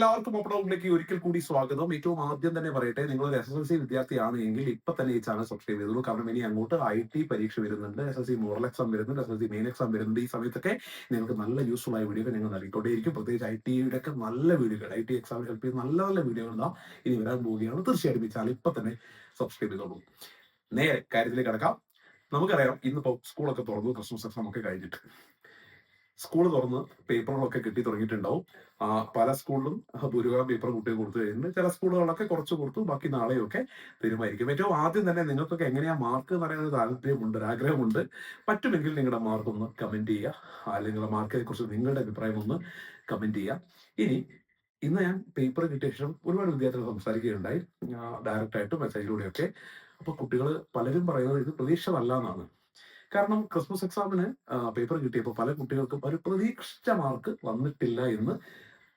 എല്ലാവർക്കും ഓപ്പൺ ഔട്ടിലേക്ക് ഒരിക്കൽ കൂടി സ്വാഗതം. ഏറ്റവും ആദ്യം തന്നെ പറയട്ടെ നിങ്ങൾ ഒരു എസ് എസ് എൽ സി വിദ്യാർത്ഥിയാണ് എങ്കിൽ ഇപ്പൊ തന്നെ ഈ ചാനൽ സബ്സ്ക്രൈബ് ചെയ്തോളൂ. കാരണം ഇനി അങ്ങോട്ട് ഐ ടി പരീക്ഷ വരുന്നുണ്ട് S S C moral exam വരുന്നുണ്ട് S S C main exam വരുന്നുണ്ട്. ഈ സമയത്തൊക്കെ നിങ്ങൾക്ക് നല്ല യൂസ്ഫുൾ ആയ വീഡിയോ ഞങ്ങൾ നൽകിക്കൊണ്ടേയിരിക്കും. പ്രത്യേകിച്ച് ഐ ടിയുടെ ഒക്കെ നല്ല വീഡിയോകൾ ഐ ടി എക്സാമിന് ഹെൽപ്പ് ചെയ്യുന്ന നല്ല നല്ല വീഡിയോകൾ ഉണ്ടാവും ഇനി വരാൻ പോവുകയാണ്. തീർച്ചയായിട്ടും ഈ ചാനൽ ഇപ്പൊ തന്നെ സബ്സ്ക്രൈബ് ചെയ്തോളൂ. നേരെ കാര്യത്തിലേക്ക് കിടക്കാം. നമുക്കറിയാം ഇന്നിപ്പോ സ്കൂളൊക്കെ തുറന്നു ക്രിസ്മസ് എക്സാം ഒക്കെ കഴിഞ്ഞിട്ട്. സ്കൂൾ തുറന്ന് പേപ്പറുകളൊക്കെ കിട്ടി തുടങ്ങിയിട്ടുണ്ടാവും. പല സ്കൂളിലും ഭൂരിഭാഗം പേപ്പർ കുട്ടികൾ കൊടുത്തു കഴിഞ്ഞിട്ടുണ്ട്. ചില സ്കൂളുകളൊക്കെ കുറച്ച് കൊടുത്തു ബാക്കി നാളെയൊക്കെ തീരുമാനിക്കും. ഏറ്റവും ആദ്യം തന്നെ നിങ്ങൾക്കൊക്കെ എങ്ങനെയാ മാർക്ക് എന്ന് പറയുന്ന താല്പര്യമുണ്ട് ആഗ്രഹമുണ്ട്. പറ്റുമെങ്കിൽ നിങ്ങളുടെ മാർക്ക് ഒന്ന് കമന്റ് ചെയ്യുക. അല്ലെങ്കിൽ മാർക്കിനെ കുറിച്ച് നിങ്ങളുടെ അഭിപ്രായം ഒന്ന് കമന്റ് ചെയ്യുക. ഇനി ഇന്ന് ഞാൻ പേപ്പർ കിട്ടിയ ശേഷം ഒരുപാട് വിദ്യാർത്ഥികൾ സംസാരിക്കുകയുണ്ടായി. ഡയറക്റ്റ് ആയിട്ട് മെസ്സേജിലൂടെയൊക്കെ അപ്പൊ കുട്ടികൾ പലരും പറയുന്നത് ഇത് പ്രതീക്ഷിച്ചതല്ല എന്നാണ്. കാരണം ക്രിസ്മസ് എക്സാമിന് പേപ്പർ കിട്ടിയപ്പോൾ പല കുട്ടികൾക്കും ഒരു പ്രതീക്ഷിച്ച മാർക്ക് വന്നിട്ടില്ല എന്ന്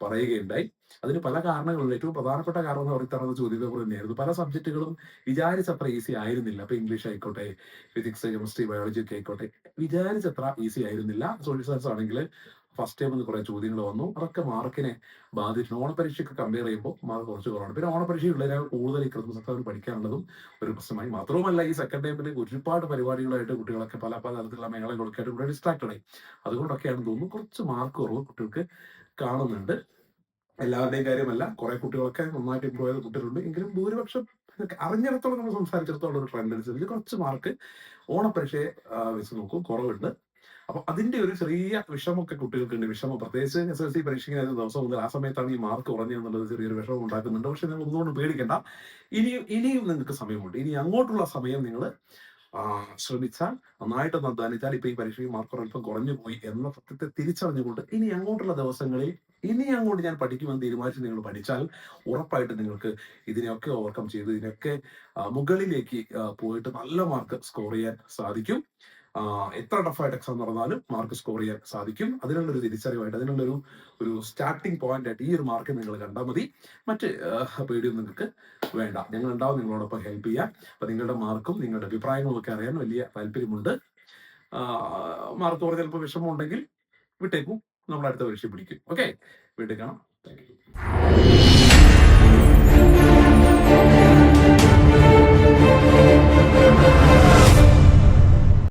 പറയുകയുണ്ടായി. അതിന് പല കാരണങ്ങളുണ്ട്. ഏറ്റവും പ്രധാനപ്പെട്ട കാരണം എന്ന് പറയുന്നത് ചോദ്യ പേപ്പർ തന്നെയായിരുന്നു. പല സബ്ജക്റ്റുകളും വിചാരിച്ചത്ര ഈസി ആയിരുന്നില്ല. അപ്പൊ ഇംഗ്ലീഷ് ആയിക്കോട്ടെ ഫിസിക്സ് കെമിസ്ട്രി ബയോളജി ഒക്കെ ആയിക്കോട്ടെ വിചാരിച്ചത്ര ഈസി ആയിരുന്നില്ല. സോഷ്യൽ സയൻസ് ആണെങ്കിൽ ഫസ്റ്റ് ടൈം എന്ന് കുറെ ചോദ്യങ്ങൾ വന്നു. അതൊക്കെ മാർക്കിനെ ബാധിച്ചു ഓണപരീക്ഷയ്ക്ക് കമ്പയർ ചെയ്യുമ്പോൾ മാർക്ക് കുറച്ച് കുറവാണ്. പിന്നെ ഓണപരീക്ഷയുള്ളതിനാൽ കൂടുതൽ ഈ ക്രിസ്മസ് അക്കാദമി പഠിക്കാനുള്ളതും ഒരു പ്രശ്നമായി. മാത്രവുമല്ല ഈ സെക്കൻഡ് ടൈമിൽ ഒരുപാട് പരിപാടികളായിട്ട് കുട്ടികളൊക്കെ പല പല തരത്തിലുള്ള മേളകളൊക്കെ ആയിട്ട് ഇവിടെ ഡിസ്ട്രാക്റ്റഡ് ആയി. അതുകൊണ്ടൊക്കെയാണെന്ന് തോന്നുന്നു കുറച്ച് മാർക്ക് കുറവ് കുട്ടികൾക്ക് കാണുന്നുണ്ട്. എല്ലാവരുടെയും കാര്യമല്ല. കുറെ കുട്ടികളൊക്കെ നന്നായിട്ട് ഇമ്പ്രൂവ് ചെയ്ത കുട്ടികളുണ്ട്. എങ്കിലും ഭൂരിപക്ഷം അറിഞ്ഞിടത്തോളം നമ്മൾ സംസാരിച്ചിടത്തോളം ഒരു ട്രെൻഡ് അനുസരിച്ച് കുറച്ച് മാർക്ക് ഓണപരീക്ഷയെ വെച്ച് നോക്കും. കുറവുണ്ട്. അപ്പൊ അതിന്റെ ഒരു ചെറിയ വിഷമൊക്കെ കുട്ടികൾക്കുണ്ട്. വിഷമം പ്രത്യേകിച്ച് എസ് എൽ സി പരീക്ഷയ്ക്ക് ദിവസം മുതൽ ആ സമയത്താണ് ഈ മാർക്ക് കുറഞ്ഞെന്നുള്ളത് ചെറിയൊരു വിഷമം ഉണ്ടാക്കുന്നുണ്ട്. പക്ഷെ നിങ്ങൾ ഒന്നുകൊണ്ട് പേടിക്കണ്ട. ഇനിയും ഇനിയും നിങ്ങൾക്ക് സമയമുണ്ട്. ഇനി അങ്ങോട്ടുള്ള സമയം നിങ്ങൾ ശ്രമിച്ചാൽ നന്നായിട്ട് അധ്വാനിച്ചാൽ ഇപ്പൊ ഈ പരീക്ഷയിൽ മാർക്ക് അല്പം കുറഞ്ഞു പോയി എന്ന സത്യത്തെ തിരിച്ചറിഞ്ഞുകൊണ്ട് ഇനി അങ്ങോട്ടുള്ള ദിവസങ്ങളിൽ ഇനി അങ്ങോട്ട് ഞാൻ പഠിക്കുമെന്ന് തീരുമാനിച്ച് നിങ്ങൾ പഠിച്ചാൽ ഉറപ്പായിട്ട് നിങ്ങൾക്ക് ഇതിനെയൊക്കെ ഓവർകം ചെയ്ത് ഇതിനൊക്കെ മുകളിലേക്ക് പോയിട്ട് നല്ല മാർക്ക് സ്കോർ ചെയ്യാൻ സാധിക്കും. എത്ര ടഫായിട്ട് എക്സാം നടന്നാലും മാർക്ക് സ്കോർ ചെയ്യാൻ സാധിക്കും. അതിനുള്ളൊരു തിരിച്ചറിവായിട്ട് അതിനുള്ളൊരു ഒരു സ്റ്റാർട്ടിംഗ് പോയിന്റ് ആയിട്ട് ഈ ഒരു മാർക്ക് നിങ്ങൾ കണ്ടാൽ മതി. മറ്റ് പേടിയൊന്നും നിങ്ങൾക്ക് വേണ്ട. ഞങ്ങൾ ഉണ്ടാവും നിങ്ങളോടൊപ്പം ഹെൽപ്പ് ചെയ്യാം. അപ്പൊ നിങ്ങളുടെ മാർക്കും നിങ്ങളുടെ അഭിപ്രായങ്ങളും ഒക്കെ അറിയാൻ വലിയ താല്പര്യമുണ്ട്. മാർക്ക് കുറഞ്ഞ ചിലപ്പോൾ വിഷമം ഉണ്ടെങ്കിൽ വിട്ടേക്കും. നമ്മൾ അടുത്ത പരീക്ഷ പിടിക്കും. ഓക്കെ വീട്ടിൽ കാണാം. Thank you